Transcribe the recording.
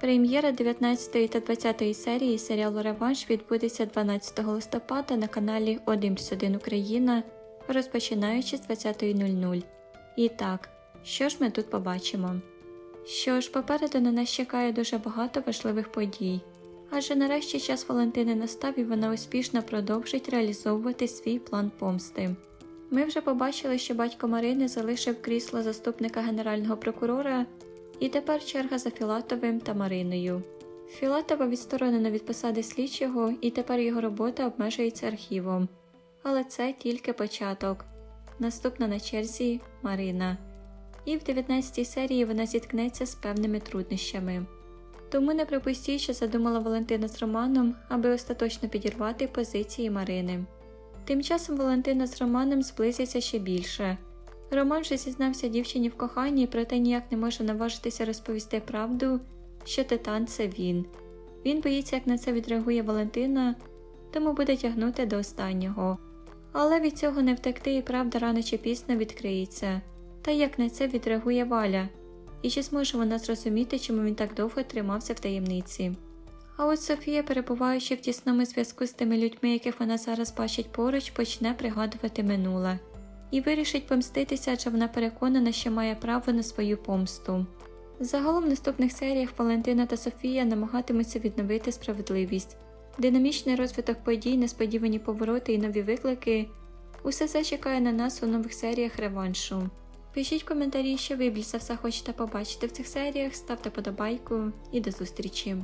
Прем'єра 19 та 20 серії серіалу Реванш відбудеться 12 листопада на каналі 1 плюс 1 Україна, розпочинаючи з 20.00. І так, що ж ми тут побачимо? Що ж, попереду на нас чекає дуже багато важливих подій, адже нарешті час Валентини настав і вона успішно продовжить реалізовувати свій план помсти. Ми вже побачили, що батько Марини залишив крісло заступника генерального прокурора, і тепер черга за Філатовим та Мариною. Філатова відсторонено від посади слідчого, і тепер його робота обмежується архівом. Але це тільки початок. Наступна на черзі Марина. І в 19 серії вона зіткнеться з певними труднощами. Тому не припустіть, що задумала Валентина з Романом, аби остаточно підірвати позиції Марини. Тим часом Валентина з Романом зблизяться ще більше. Роман вже зізнався дівчині в коханні, проте ніяк не може наважитися розповісти правду, що Титан це він. Він боїться, як на це відреагує Валентина, тому буде тягнути до останнього. Але від цього не втекти і правда рано чи пізно відкриється. Та як на це відреагує Валя? І чи зможе вона зрозуміти, чому він так довго тримався в таємниці? А от Софія, перебуваючи в тісному зв'язку з тими людьми, яких вона зараз бачить поруч, почне пригадувати минуле і вирішить помститися, адже вона переконана, що має право на свою помсту. Загалом в наступних серіях Валентина та Софія намагатимуться відновити справедливість. Динамічний розвиток подій, несподівані повороти і нові виклики усе це чекає на нас у нових серіях реваншу. Пишіть коментарі, що ви більше все хочете побачити в цих серіях, ставте подобайку і до зустрічі!